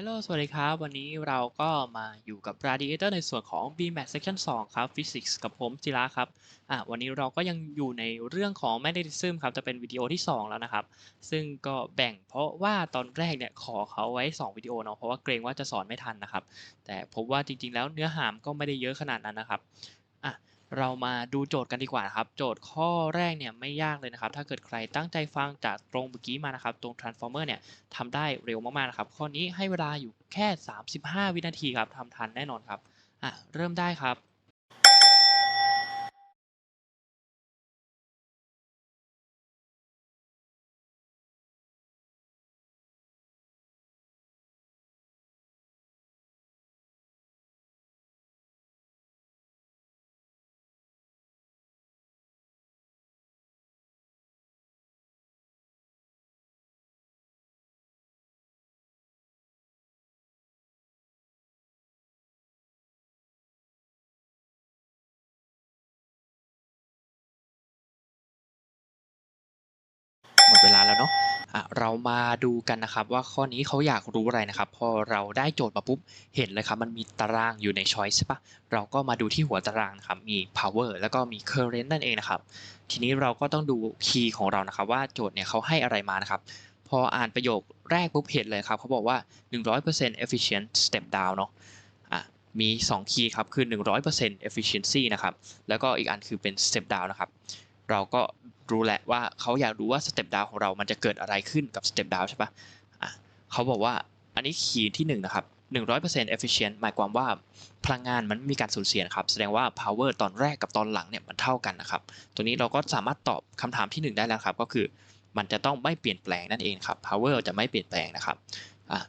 Hello สวัสดีครับ วันนี้เราก็มาอยู่กับ Radiator ในส่วนของ BMAT Section 2 ครับ Physics กับผมจิระครับอะวันนี้เราก็ยังอยู่ในเรื่องของ Magnetism ครับ จะเป็นวิดีโอที่ 2 แล้วนะครับ ซึ่งก็แบ่งเพราะว่าตอนแรกเนี่ยขอเขาไว้ 2 วิดีโอเนาะ เพราะว่าเกรงว่าจะสอนไม่ทันนะครับ แต่พบว่าจริงๆ แล้วเนื้อหามก็ไม่ได้เยอะขนาดนั้นนะครับอะ เรามาดูโจทย์กันดีกว่านะครับ โจทย์ข้อแรกเนี่ยไม่ยากเลยนะครับ ถ้าเกิดใครตั้งใจฟังจากตรงเมื่อกี้มานะครับ ตรง transformer เนี่ยทำได้เร็วมากๆนะครับ ข้อนี้ให้เวลาอยู่แค่ 35 วินาทีครับทำทันแน่นอนครับอะเริ่มได้ครับ เรามาดูกันนะครับ ว่าข้อนี้เขาอยากรู้อะไรนะครับ พอเราได้โจทย์มาปุ๊บเห็นเลยครับ มันมีตารางอยู่ใน choice ใช่ปะเราก็มาดูที่หัวตารางนะครับ มี power แล้วก็มี current นั่นเองนะครับ ทีนี้เราก็ต้องดูคีย์ของเรานะครับ ว่าโจทย์เนี่ยเขาให้อะไรมานะครับ พออ่านประโยคแรกปุ๊บเห็นเลยครับเขาบอกว่า 100% efficient step down เนาะอะมี 2 คีย์ครับ คือ 100% efficiency นะครับ แล้วก็อีกอันคือเป็น step down นะครับ เราก็ รู้แหละว่าเขาอยากรู้ว่าสเต็ปดาวของเรามันจะเกิดอะไรขึ้นกับสเต็ปดาวใช่ปะะเขาบอกว่าอันนี้คีย์ที่1นนะครับ100% efficient หมายความว่าพลังงานมันมีการสูญเสียนะครับ แสดงว่า power ตอนแรกกับตอนหลังเนี่ยมันเท่ากันนะครับ ตัวนี้เราก็สามารถตอบคำถามที่ 1 ได้แล้วครับ ก็คือมันจะต้องไม่เปลี่ยนแปลงนั่นเองครับ power จะไม่เปลี่ยนแปลงนะครับ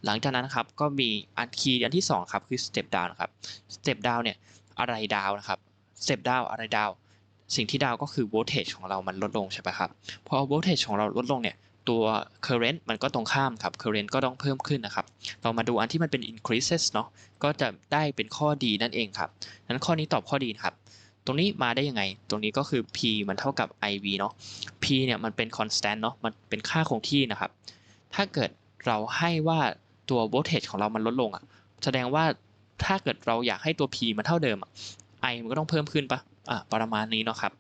หลังจากนั้นครับก็มีอันคีย์อันที่2ครับคือ step down ครับ step down เนี่ยอะไรดาวนะครับ step down อะไรดาว สิ่งที่ดาวก็คือ voltage ของเรามันลดลงใช่ไหมครับพอ voltage ของเราลดลงเนี่ยตัว current มันก็ตรงข้ามครับ current ก็ต้องเพิ่มขึ้นนะครับ เรามาดูอันที่มันเป็น increases เนาะก็จะได้เป็นข้อดีนั่นเองครับนั้นข้อนี้ตอบข้อดีครับ ตรงนี้มาได้ยังไง ตรงนี้ก็คือ p มันเท่ากับ iv เนาะ p เนี่ยมันเป็น constant เนาะมันเป็นค่าคงที่นะครับ ถ้าเกิดเราให้ว่าตัว voltage ของเรามันลดลงอะ แสดงว่าถ้าเกิดเราอยากให้ตัว p มันเท่าเดิมอะ i มันก็ต้องเพิ่มขึ้นปะ ประมาณนี้เนาะครับ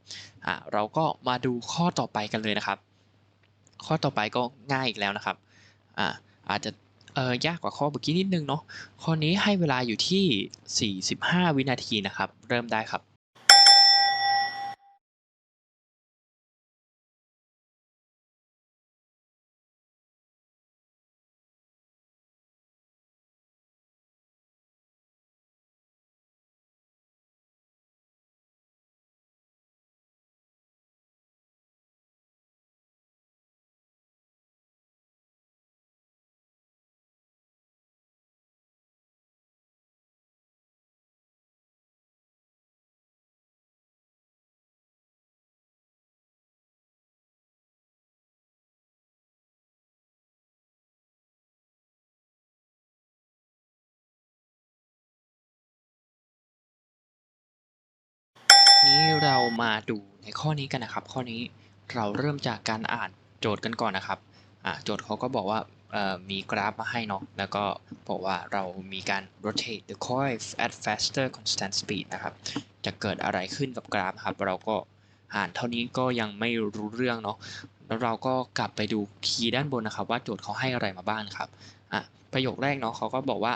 เราก็มาดูข้อต่อไปกันเลยนะครับ ข้อต่อไปก็ง่ายอีกแล้วนะครับอาอาจจะยากกว่าข้อเมื่อกี้นิดนึงเนาะข้อนี้ให้เวลาอยู่ที่ 45 วินาทีนะครับ เริ่มได้ครับ เรามาดูในข้อนี้กันนะครับ ข้อนี้เราเริ่มจากการอ่านโจทย์กันก่อนนะครับอ่าโจทย์เขาก็บอกว่ามีกราฟมาให้เนาะแล้วก็บอกว่าเรามีการ rotate the coil at faster constant speed นะครับ จะเกิดอะไรขึ้นกับกราฟครับ เราก็อ่านเท่านี้ก็ยังไม่รู้เรื่องเนาะแล้วเราก็กลับไปดูคีย์ด้านบนนะครับ ว่าโจทย์เขาให้อะไรมาบ้างครับอะประโยคแรกเนาะเขาก็บอกว่า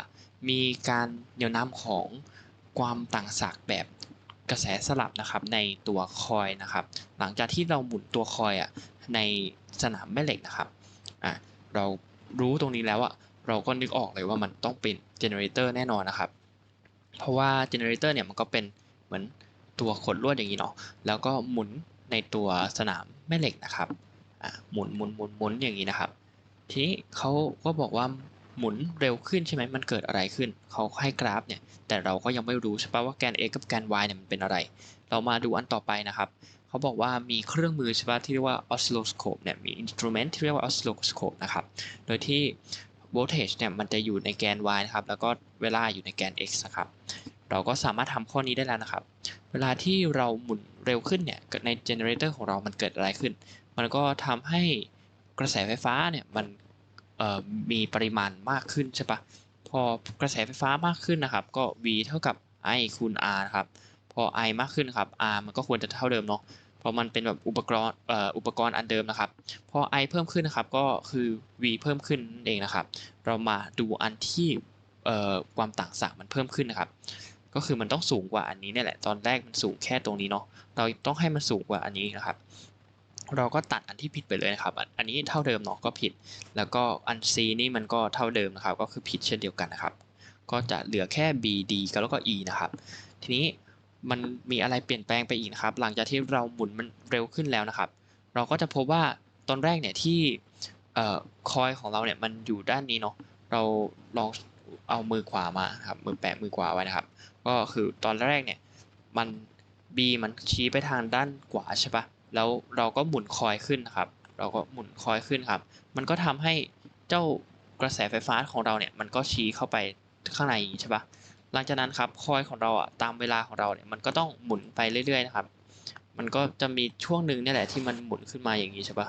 มีการเหนี่ยวนำของความต่างศักย์แบบ กระแสสลับนะครับในตัวคอยนะครับหลังจากที่เราหมุนตัวคอยอะในสนามแม่เหล็กนะครับอะเรารู้ตรงนี้แล้วอะเราก็นึกออกเลยว่ามันต้องเป็นเจเนอเรเตอร์แน่นอนนะครับ เพราะว่าเจเนอเรเตอร์เนี่ยมันก็เป็นเหมือนตัวขดลวดอย่างนี้เนาะแล้วก็หมุนในตัวสนามแม่เหล็กนะครับอะหมุนหมุนหมุนหมุนอย่างนี้นะครับ ทีนี้เขาก็บอกว่า หมุนเร็วขึ้นใช่ไหมมันเกิดอะไรขึ้น เขาให้กราฟเนี่ย แต่เราก็ยังไม่รู้ใช่ปะว่าแกน x กับแกน y เนี่ยมันเป็นอะไร เรามาดูอันต่อไปนะครับ เขาบอกว่ามีเครื่องมือใช่ปะที่เรียกว่า oscilloscope เนี่ย มี instrument ที่เรียกว่า oscilloscope นะครับ โดยที่ voltage เนี่ยมันจะอยู่ในแกน y นะครับ แล้วก็เวลาอยู่ในแกน x นะครับ เราก็สามารถทำข้อนี้ได้แล้วนะครับ เวลาที่เราหมุนเร็วขึ้นเนี่ย ใน generator ของเรามันเกิดอะไรขึ้น มันก็ทำให้กระแสไฟฟ้าเนี่ยมัน มีปริมาณมากขึ้นใช่ปะพอกระแสไฟฟ้ามากขึ้นนะครับ ก็ V เท่ากับ I คูณ R นะครับ พอ I มากขึ้นครับ R มันก็ควรจะเท่าเดิมเนาะเพราะมันเป็นแบบอุปกรณ์อุปกรณ์อันเดิมนะครับ พอ I เพิ่มขึ้นนะครับก็คือ V เพิ่มขึ้นนั่นเองนะครับ เรามาดูอันที่ความต่างศักย์มันเพิ่มขึ้นนะครับ ก็คือมันต้องสูงกว่าอันนี้เนี่ยแหละ ตอนแรกมันสูงแค่ตรงนี้เนาะ เราต้องให้มันสูงกว่าอันนี้นะครับ เราก็ตัดอันที่ผิดไปเลยนะครับ อันนี้เท่าเดิมเนาะก็ผิด แล้วก็อัน C นี่มันก็เท่าเดิมนะครับ ก็คือผิดเช่นเดียวกันนะครับ ก็จะเหลือแค่ B D แล้วก็ E นะครับ ทีนี้มันมีอะไรเปลี่ยนแปลงไปอีกนะครับ หลังจากที่เราหมุนมันเร็วขึ้นแล้วนะครับ เราก็จะพบว่าตอนแรกเนี่ยที่คอยของเราเนี่ยมันอยู่ด้านนี้เนาะ เราลองเอามือขวามาครับ มือแปะมือขวาไว้นะครับ ก็คือตอนแรกเนี่ยมัน B มันชี้ไปทางด้านขวาใช่ปะ แล้วเราก็หมุนคอยขึ้นนะครับ เราก็หมุนคอยขึ้นครับ มันก็ทำให้เจ้ากระแสไฟฟ้าของเราเนี่ยมันก็ชี้เข้าไปข้างในอย่างนี้ใช่ปะหลังจากนั้นครับคอยของเราอะตามเวลาของเราเนี่ยมันก็ต้องหมุนไปเรื่อยๆนะครับ มันก็จะมีช่วงหนึ่งเนี่ยแหละที่มันหมุนขึ้นมาอย่างนี้ใช่ปะ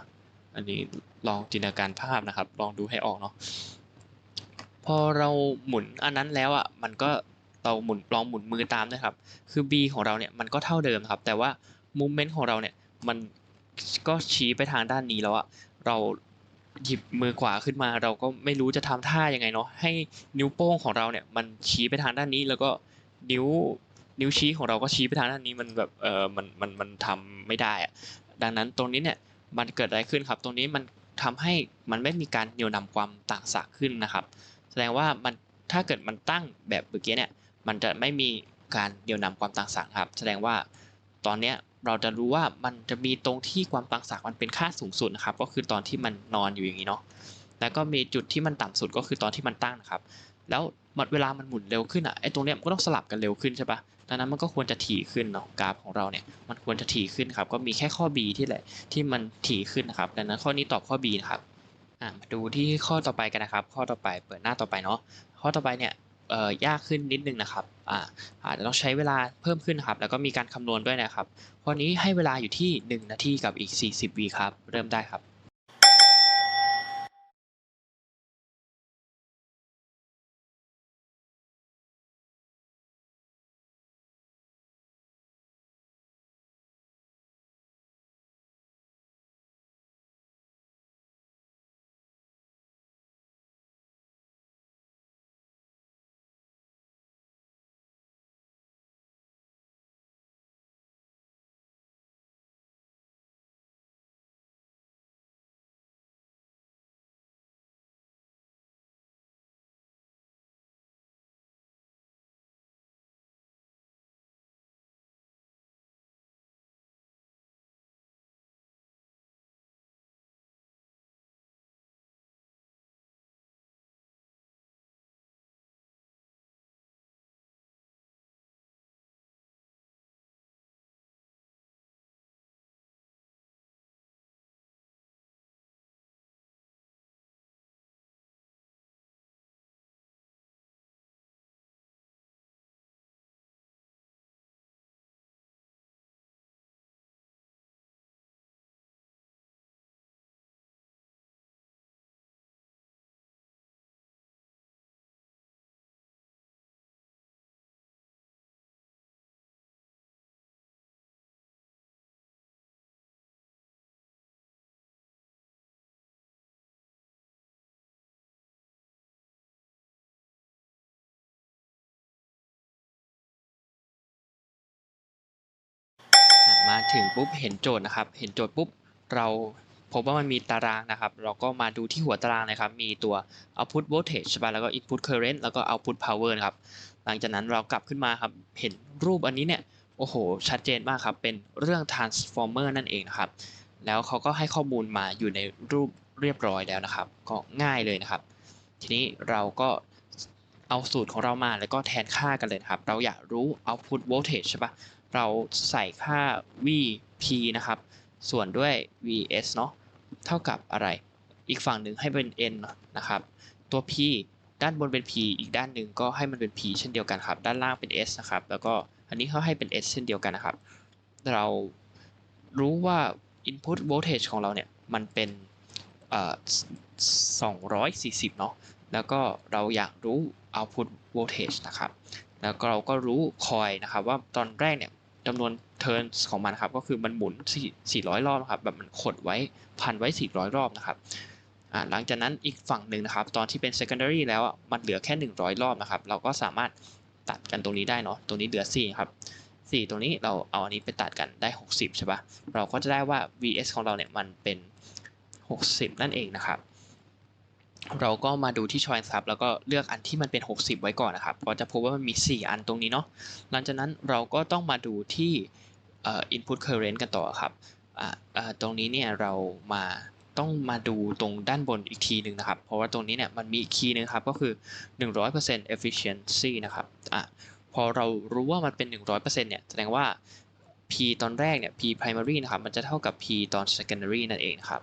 อันนี้ลองจินตนาการภาพนะครับ ลองดูให้ออกเนาะพอเราหมุนอันนั้นแล้วอะมันก็เราหมุนลองหมุนมือตามนะครับ คือ B ของเราเนี่ยมันก็เท่าเดิมครับ แต่ว่า movement ของเราเนี่ย มันก็ชี้ไปทางด้านนี้แล้วอะเราหยิบมือขวาขึ้นมา เราก็ไม่รู้จะทำท่ายังไงเนาะให้นิ้วโป้งของเราเนี่ยมันชี้ไปทางด้านนี้ แล้วก็นิ้วนิ้วชี้ของเราก็ชี้ไปทางด้านนี้มันแบบเออมันมันมันทำไม่ได้อะดังนั้นตรงนี้เนี่ยมันเกิดอะไรขึ้นครับ ตรงนี้มันทำให้มันไม่มีการเหนี่ยวนำความต่างศักขึ้นนะครับ แสดงว่ามันถ้าเกิดมันตั้งแบบเมื่อกี้เนี่ยมันจะไม่มีการเหนี่ยวนำความต่างศักครับ แสดงว่าตอนเนี้ย เราจะรู้ว่ามันจะมีตรงที่ความต่างศักย์มันเป็นค่าสูงสุดนะครับ ก็คือตอนที่มันนอนอยู่อย่างนี้เนาะแล้วก็มีจุดที่มันต่ำสุดก็คือตอนที่มันตั้งนะครับ แล้วมันเวลามันหมุนเร็วขึ้นอะไอ้ตรงเนี้ยมันก็ต้องสลับกันเร็วขึ้นใช่ปะดังนั้นมันก็ควรจะถี่ขึ้นเนาะกราฟของเราเนี่ยมันควรจะถี่ขึ้นครับ ก็มีแค่ข้อ B ที่แหละที่มันถี่ขึ้นนะครับ ดังนั้นข้อนี้ตอบข้อ B นะครับอะมาดูที่ข้อต่อไปกันนะครับ ข้อต่อไปเปิดหน้าต่อไปเนาะข้อต่อไปเนี่ย ยากขึ้นนิดนึงนะครับอ่าอาจจะต้องใช้เวลาเพิ่มขึ้นครับ แล้วก็มีการคำนวณด้วยนะครับวันนี้ให้เวลาอยู่ที่ 1 นาทีกับอีก 40วิครับ เริ่มได้ครับ ถึงปุ๊บเห็นโจทย์นะครับ เห็นโจทย์ปุ๊บเราพบว่ามันมีตารางนะครับ เราก็มาดูที่หัวตารางนะครับ มีตัว output voltage ใช่ปะแล้วก็ input current แล้วก็ output power นะครับ หลังจากนั้นเรากลับขึ้นมาครับ เห็นรูปอันนี้เนี่ย โอ้โห ชัดเจนมากครับ เป็นเรื่อง transformer นั่นเองนะครับ แล้วเขาก็ให้ข้อมูลมาอยู่ในรูปเรียบร้อยแล้วนะครับ ก็ง่ายเลยนะครับ ทีนี้เราก็เอาสูตรของเรามาแล้วก็แทนค่ากันเลยครับ เราอยากรู้ output voltage ใช่ปะ เราใส่ค่า VP นะครับ ส่วนด้วย VS เนาะเท่ากับอะไร อีกฝั่งหนึ่งให้เป็น N นะครับ ตัว P ด้านบนเป็น P อีกด้านหนึ่งก็ให้มันเป็น P เช่นเดียวกันครับ ด้านล่างเป็น S นะครับ แล้วก็อันนี้เขาให้เป็น S เช่นเดียวกันนะครับ เรารู้ว่า input voltage ของเราเนี่ย มันเป็นเอ่อ240 เนาะ แล้วก็เราอยากรู้ output voltage นะครับ แล้วก็เราก็รู้คอยนะครับว่าตอนแรกเนี่ย จำนวน turns ของมันครับก็คือมันหมุน 400 รอบครับแบบมันขดไว้พันไว้ 400 รอบนะครับหลังจากนั้นอีกฝั่งหนึ่งนะครับ ตอนที่เป็น secondary แล้วมันเหลือแค่ 100 รอบนะครับ เราก็สามารถตัดกันตรงนี้ได้เนาะตรงนี้เหลือ4ครับ4ตรงนี้เราเอาอันนี้ไปตัดกันได้ 60 ใช่ปะเราก็จะได้ว่า vs ของเราเนี่ยมันเป็น 60 นั่นเองนะครับ เราก็มาดูที่ choice ครับแล้วก็เลือกอันที่มันเป็น 60 ไว้ก่อนนะครับก็จะพบว่ามันมี 4 อันตรงนี้เนาะหลังจากนั้นเราก็ต้องมาดูที่ input current กันต่อครับตรงนี้เนี่ยเรามาต้องมาดูตรงด้านบนอีกทีหนึ่งนะครับ เพราะว่าตรงนี้เนี่ยมันมีอีกคีย์หนึงครับก็คือ 100% efficiency นะครับอะพอเรารู้ว่ามันเป็น 100%เนี่ยแสดงว่า p ตอนแรกเนี่ย p primary นะครับมันจะเท่ากับ p ตอน secondary นั่นเองครับ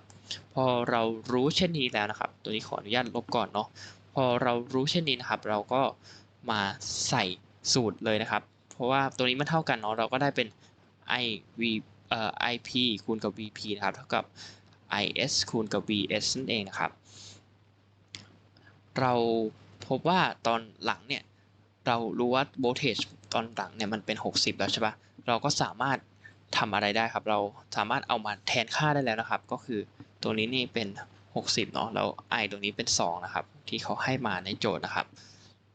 พอเรารู้เช่นนี้แล้วนะครับ ตัวนี้ขออนุญาตลบก่อนเนาะพอเรารู้เช่นนี้นะครับ เราก็มาใส่สูตรเลยนะครับ เพราะว่าตัวนี้มันเท่ากันเนาะเราก็ได้เป็น i v เอ่อ ip คูณกับ vp นะครับ เท่ากับ is คูณกับ vs นั่นเองนะครับ เราพบว่าตอนหลังเนี่ย เรารู้ว่า voltage ตอนหลังเนี่ยมันเป็น 60 แล้วใช่ปะเราก็สามารถทำอะไรได้ครับ เราสามารถเอามาแทนค่าได้แล้วนะครับ ก็คือ ตัวนี้นี่เป็น 60เนาะแล้ว i ตรงนี้เป็น 2 นะครับ ที่เขาให้มาในโจทย์นะครับ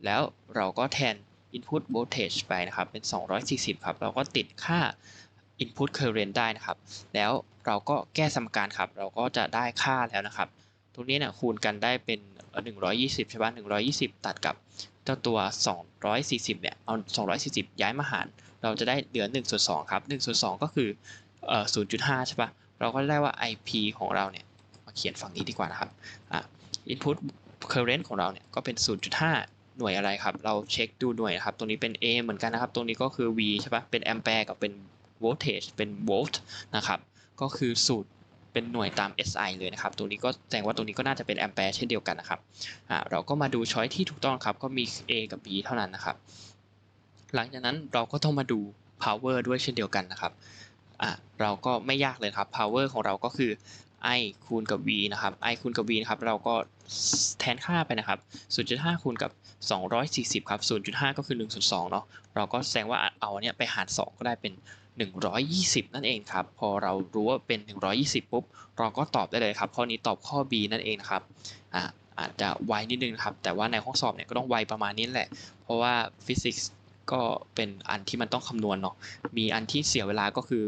แล้วเราก็แทน input voltage ไปนะครับ เป็น 240 ครับ เราก็ติดค่า input current ได้นะครับ แล้วเราก็แก้สมการครับ เราก็จะได้ค่าแล้วนะครับ ตรงนี้เนี่ยคูณกันได้เป็นเอ่อ120 ใช่ป่ะ120 ตัดกับเจ้าตัว 240 เนี่ย เอา 240 ย้ายมาหาร เราจะได้เหลือ1ส่วน2ครับ1ส่วน2ก็คือเอ่อ0.5 ใช่ป่ะ เราก็ได้ว่า IP ของเราเนี่ยมาเขียนฝั่งนี้ดีกว่านะครับอะ input current ของเราเนี่ยก็เป็น 0.5 หน่วยอะไรครับ เราเช็คดูหน่วยนะครับ ตรงนี้เป็น A เหมือนกันนะครับ ตรงนี้ก็คือ V ใช่ปะเป็น ampere กับเป็น voltage เป็น volt นะครับ ก็คือสูตรเป็นหน่วยตาม SI เลยนะครับ ตรงนี้ก็แสดงว่าตรงนี้ก็น่าจะเป็น ampere เช่นเดียวกันนะครับ อ่า เราก็มาดูช้อยที่ถูกต้องครับ ก็มี A กับ B เท่านั้นนะครับ หลังจากนั้นเราก็ต้องมาดู power ด้วยเช่นเดียวกันนะครับ อะเราก็ไม่ยากเลยครับ power ของเราก็คือ i คูณกับ v นะครับ i คูณกับ v นะครับ เราก็แทนค่าไปนะครับ 0.5 คูณกับ 240 ครับ 0.5 ก็คือ1ส่วน2เนาะ เราก็แสดงว่าเอาเนี้ยไปหาร 2 ก็ได้เป็น 120 นั่นเองครับ พอเรารู้ว่าเป็น 120 ปุ๊บ เราก็ตอบได้เลยครับ ข้อนี้ตอบข้อ B นั่นเองนะครับ อะอาจจะไวนิดนึงนะครับ แต่ว่าในห้องสอบเนี่ยก็ต้องไวประมาณนี้แหละ เพราะว่าฟิสิกส์ก็เป็นอันที่มันต้องคำนวณเนาะ มีอันที่เสียเวลาก็คือ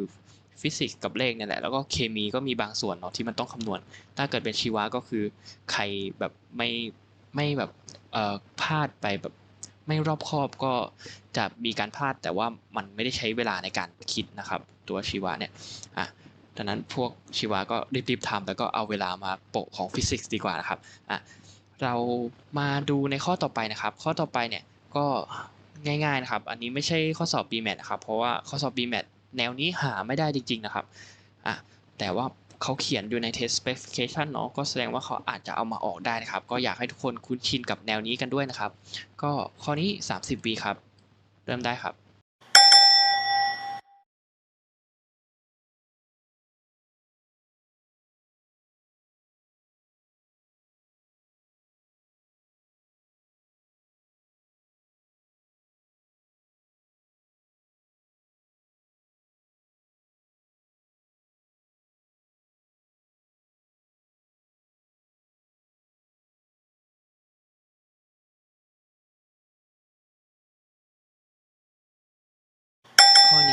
ฟิสิกส์กับเลขเนี่ยแหละแล้วก็เคมีก็มีบางส่วนเนาะที่มันต้องคำนวณ ถ้าเกิดเป็นชีวะก็คือใครแบบไม่ไม่แบบเอ่อพลาดไปแบบไม่รอบคอบก็จะมีการพลาดแต่ว่ามันไม่ได้ใช้เวลาในการคิดนะครับ ตัวชีวะเนี่ยอะดังนั้นพวกชีวะก็รีบๆทำแล้วก็เอาเวลามาโปะของฟิสิกส์ดีกว่านะครับอะเรามาดูในข้อต่อไปนะครับ ข้อต่อไปเนี่ยก็ง่ายๆนะครับ อันนี้ไม่ใช่ข้อสอบ BMAT นะครับ เพราะว่าข้อสอบ BMAT แนวนี้หาไม่ได้จริง ๆ นะครับอะแต่ว่าเขาเขียนอยู่ใน test specification เนาะก็แสดงว่าเขาอาจจะเอามาออกได้นะครับ ก็อยากให้ทุกคนคุ้นชินกับแนวนี้กันด้วยนะครับ ก็ข้อนี้ 30วีครับ เริ่มได้ครับ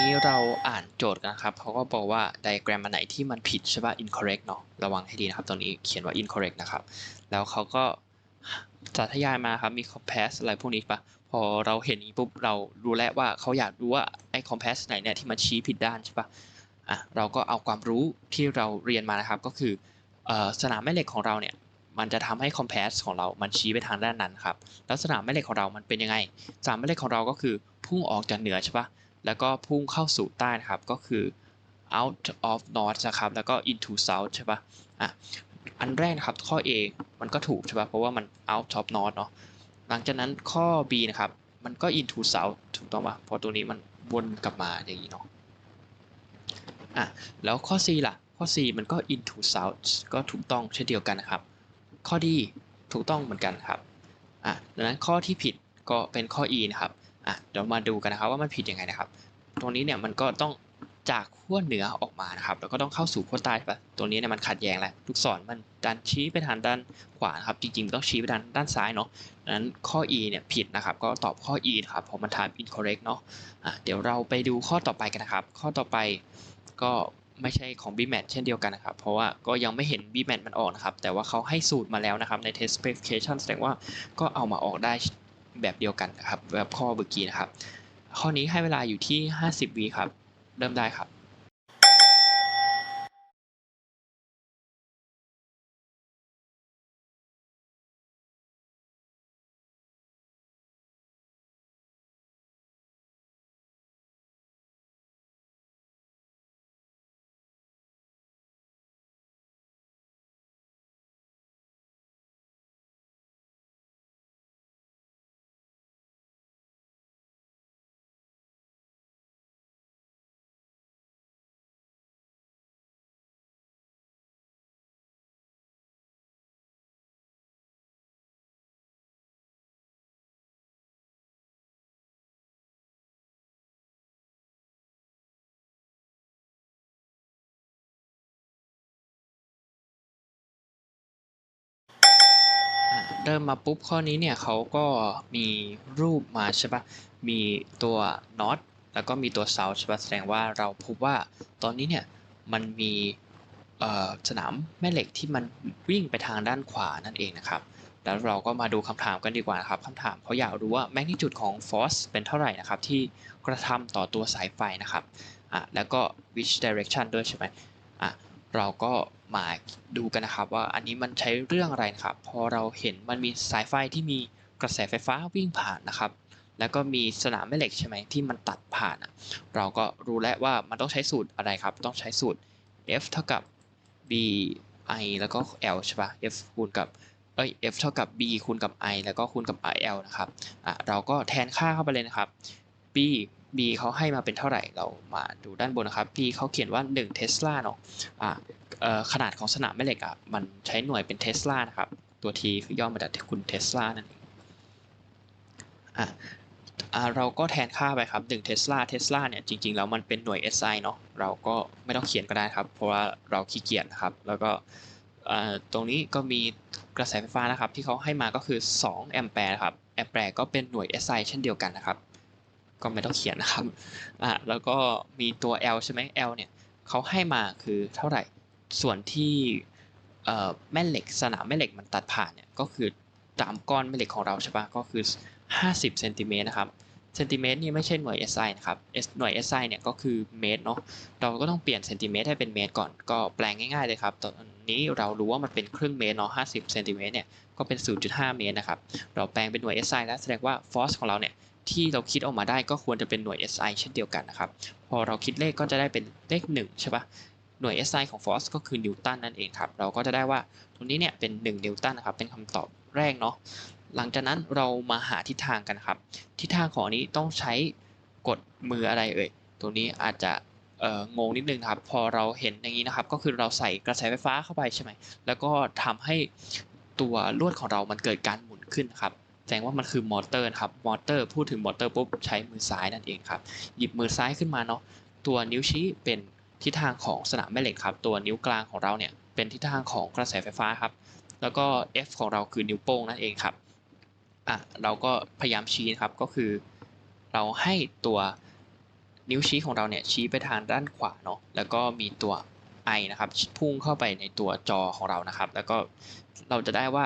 นี้เราอ่านโจทย์กันครับเขาก็บอกว่าไดอะแกรมอันไหนที่มันผิดใช่ป่ะ incorrect เนาะระวังให้ดีนะครับตรงนี้เขียนว่า incorrect นะครับ แล้วเขาก็สาธยายมาครับมี compass อะไรพวกนี้ป่ะ พอเราเห็นนี้ปุ๊บเรารู้แล้วว่าเขาอยากรู้ว่าไอ้ compass ไหนเนี่ยที่มันชี้ผิดด้านใช่ป่ะอะเราก็เอาความรู้ที่เราเรียนมานะครับก็คืออสนามแม่เหล็กของเราเนี่ยมันจะทำให้ compass ของเรามันชี้ไปทางด้านนั้นครับ แล้วสนามแม่เหล็กของเรามันเป็นยังไง สนามแม่เหล็กของเราก็คือพุ่งออกจากเหนือใช่ป่ะ แล้วก็พุ่งเข้าสู่ใต้นะครับ ก็คือ out of north นะครับ แล้วก็ into south ใช่ปะอะ อันแรกนะครับข้อ A มันก็ถูกใช่ปะเพราะว่ามัน out of north เนาะ หลังจากนั้นข้อ B นะครับ มันก็ into south ถูกต้องปะเพราะตัวนี้มันวนกลับมาอย่างนี้เนาะ อะ แล้วข้อ C ล่ะ ข้อ C มันก็ into south ก็ถูกต้องเช่นเดียวกันนะครับ ข้อ D ถูกต้องเหมือนกันครับ อะ ดังนั้นข้อที่ผิดก็เป็นข้อ e นะครับ อะเดี๋ยวมาดูกันนะครับว่ามันผิดยังไงนะครับ ตรงนี้เนี่ยมันก็ต้องจากขั้วเหนือออกมานะครับ แล้วก็ต้องเข้าสู่ขั้วใต้ปะตรงนี้เนี่ยมันขัดแย้งแหล้วลูกศรมันดันชี้ไปทางด้านขวานครับ จริงๆต้องชี้ไปทางด้านซ้ายเนาะดังนั้นข้อ e เนี่ยผิดนะครับ ก็ตอบข้อ e นะครับเพราะมันทำ incorrect เนาะอะเดี๋ยวเราไปดูข้อต่อไปกันนะครับ ข้อต่อไปก็ไม่ใช่ของ BMAT เช่นเดียวกันนะครับ เพราะว่าก็ยังไม่เห็น BMAT มันออกนะครับ แต่ว่าเขาให้สูตรมาแล้วนะครับใน test specification แสดงว่าก็เอามาออกได้ แบบเดียวกันนะครับแบบข้อเมื่อกี้นะครับ ข้อนี้ให้เวลาอยู่ที่ 50วิครับ เริ่มได้ครับ เริ่มมาปุ๊บข้อนี้เนี่ยเขาก็มีรูปมาใช่ปะมีตัว north แล้วก็มีตัว south ใช่ปะแสดงว่าเราพบว่าตอนนี้เนี่ยมันมีสนามแม่เหล็กที่มันวิ่งไปทางด้านขวานั่นเองนะครับ แล้วเราก็มาดูคำถามกันดีกว่านะครับคำถามเขาอยากรู้ว่าแมกนิจูดของ force เป็นเท่าไหร่นะครับ ที่กระทำต่อตัวสายไฟนะครับอะแล้วก็ which direction ด้วยใช่ไหมอะเราก็ มาดูกันนะครับว่าอันนี้มันใช้เรื่องอะไรนะครับพอเราเห็นมันมีสายไฟที่มีกระแสไฟฟ้าวิ่งผ่านนะครับ แล้วก็มีสนามแม่เหล็กใช่ไหมที่มันตัดผ่านเราก็รู้แล้วว่ามันต้องใช้สูตรอะไรครับ ต้องใช้สูตร F เท่ากับ B I แล้วก็ L ใช่ปะ F คูณกับเอ้ย F เท่ากับ B คูณกับ I แล้วก็คูณกับ IL นะครับอะเราก็แทนค่าเข้าไปเลยนะครับ B B เขาให้มาเป็นเท่าไหร่เรามาดูด้านบนนะครับ B เขาเขียนว่า1เทสลาเนาะอะ ขนาดของสนามแม่เหล็กอะมันใช้หน่วยเป็นเทสลานะครับ ตัว T คือย่อมาจากคุณเทสลานั่นเองอะอ่าเราก็แทนค่าไปครับ1เทสลาเทสลาเนี่ยจริงๆแล้วมันเป็นหน่วย SI เนาะเราก็ไม่ต้องเขียนก็ได้ครับ เพราะว่าเราขี้เกียจครับ แล้วก็ตรงนี้ก็มีกระแสไฟฟ้านะครับ ที่เขาให้มาก็คือ 2 แอมแปร์ครับแอมแปร์ก็เป็นหน่วย SI เช่นเดียวกันนะครับ ก็ไม่ต้องเขียนนะครับอ่าแล้วก็มีตัว L ใช่ไหม L เนี่ยเขาให้มาคือเท่าไหร่ ส่วนที่แม่เหล็กสนามแม่เหล็กมันตัดผ่านเนี่ยก็คือตามก้อนแม่เหล็กของเราใช่ปะก็คือ 50เซนติเมตรนะครับเซนติเมตรนี่ไม่ใช่หน่วย SI นะครับ S หน่วย SI เนี่ยก็คือเมตรเนาะเราก็ต้องเปลี่ยนเซนติเมตรให้เป็นเมตรก่อนก็แปลงง่ายๆเลยครับตอนนี้เรารู้ว่ามันเป็นครึ่งเมตรเนาะ50เซนติเมตรเนี่ยก็เป็น 0.5 เมตรนะครับเราแปลงเป็นหน่วย SI แล้วแสดงว่า force ของเราเนี่ยที่เราคิดออกมาได้ก็ควรจะเป็นหน่วย SI เช่นเดียวกันนะครับ พอเราคิดเลขก็จะได้เป็นเลข1ใช่ปะ หน่วย SI ของ force ก็คือนิวตันนั่นเองครับ เราก็จะได้ว่าตรงนี้เนี่ยเป็น1นิวตันนะครับเป็นคำตอบแรกเนาะหลังจากนั้นเรามาหาทิศทางกันครับ ทิศทางของอันนี้ต้องใช้กดมืออะไรเอ่ยตรงนี้อาจจะงงนิดนึงครับ พอเราเห็นอย่างนี้นะครับ ก็คือเราใส่กระแสไฟฟ้าเข้าไปใช่ไหมแล้วก็ทำให้ตัวลวดของเรามันเกิดการหมุนขึ้นครับแสดงว่ามันคือมอเตอร์ครับมอเตอร์พูดถึงมอเตอร์ปุ๊บใช้มือซ้ายนั่นเองครับ หยิบมือซ้ายขึ้นมาเนาะตัวนิ้วชี้เป็น ทิศทางของสนามแม่เหล็กครับ ตัวนิ้วกลางของเราเนี่ยเป็นทิศทางของกระแสไฟฟ้าครับ แล้วก็ F ของเราคือนิ้วโป้งนั่นเองครับอะเราก็พยายามชี้นะครับก็คือ เราให้ตัวนิ้วชี้ของเราเนี่ยชี้ไปทางด้านขวาเนาะแล้วก็มีตัว I นะครับพุ่งเข้าไปในตัวจอของเรานะครับ แล้วก็เราจะได้ว่า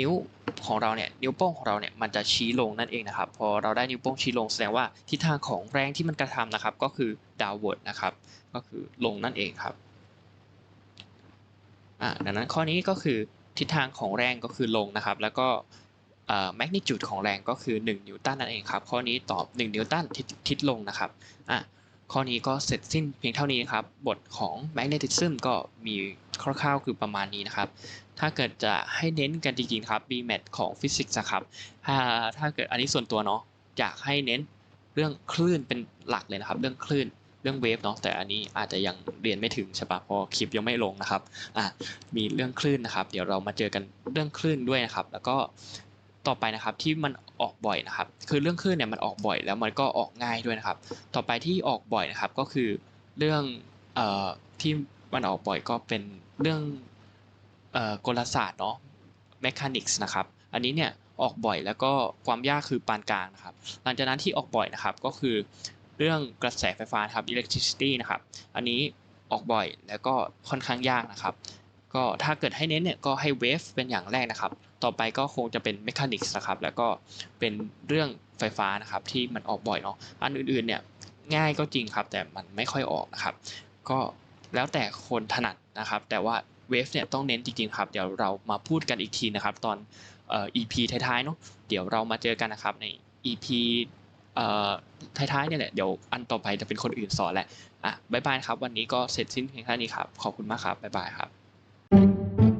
นิ้วของเราเนี่ยนิ้วโป้งของเราเนี่ยมันจะชี้ลงนั่นเองนะครับ พอเราได้นิ้วโป้งชี้ลงแสดงว่าทิศทางของแรงที่มันกระทำนะครับ ก็คือ downward นะครับ ก็คือลงนั่นเองครับอ่าดังนั้นข้อนี้ก็คือทิศทางของแรงก็คือลงนะครับ แล้วก็เอ่อ magnitude ของแรงก็คือ 1 นิวตันนั่นเองครับ ข้อนี้ตอบ 1 นิวตันทิศลงนะครับอะข้อนี้ก็เสร็จสิ้นเพียงเท่านี้ครับ บทของ magnetism ก็มีคร่าวๆคือประมาณนี้นะครับถ้าเกิดจะให้เน้นกันจริงๆครับ BMAT ของฟิสิกส์นะครับถ้าถ้าเกิดอันนี้ส่วนตัวเนาะอยากให้เน้นเรื่องคลื่นเป็นหลักเลยนะครับ เรื่องคลื่นเรื่องเวฟเนาะแต่อันนี้อาจจะยังเรียนไม่ถึงใช่ปะเพราะคลิปยังไม่ลงนะครับอะมีเรื่องคลื่นนะครับ เดี๋ยวเรามาเจอกันเรื่องคลื่นด้วยนะครับ แล้วก็ต่อไปนะครับที่มันออกบ่อยนะครับ คือเรื่องคลื่นเนี่ยมันออกบ่อย แล้วมันก็ออกง่ายด้วยนะครับ ต่อไปที่ออกบ่อยนะครับก็คือเรื่องเอ่อที่มันออกบ่อยก็เป็นเรื่อง กลศาสตร์เนาะ mechanics นะครับ อันนี้เนี่ยออกบ่อยแล้วก็ความยากคือปานกลางนะครับ หลังจากนั้นที่ออกบ่อยนะครับก็คือเรื่องกระแสไฟฟ้าครับ electricity นะครับ อันนี้ออกบ่อยแล้วก็ค่อนข้างยากนะครับ ก็ถ้าเกิดให้เน้นเนี่ยก็ให้ wave เป็นอย่างแรกนะครับ ต่อไปก็คงจะเป็น mechanics นะครับ แล้วก็เป็นเรื่องไฟฟ้านะครับที่มันออกบ่อยเนาะ อันอื่นๆเนี่ยง่ายก็จริงครับ แต่มันไม่ค่อยออกนะครับ ก็แล้วแต่คนถนัดนะครับ แต่ว่า เวฟเนี่ยต้องเน้นจริงๆครับ เดี๋ยวเรามาพูดกันอีกทีนะครับ ตอนเอ่อ EP ท้ายๆเนาะเดี๋ยวเรามาเจอกันนะครับใน EP เอ่อท้ายๆเนี่ยแหละเดี๋ยวอันต่อไปจะเป็นคนอื่นสอนแหละอะบ๊ายบายครับ วันนี้ก็เสร็จสิ้นเพียงแค่นี้ครับ ขอบคุณมากครับบ๊ายบายครับ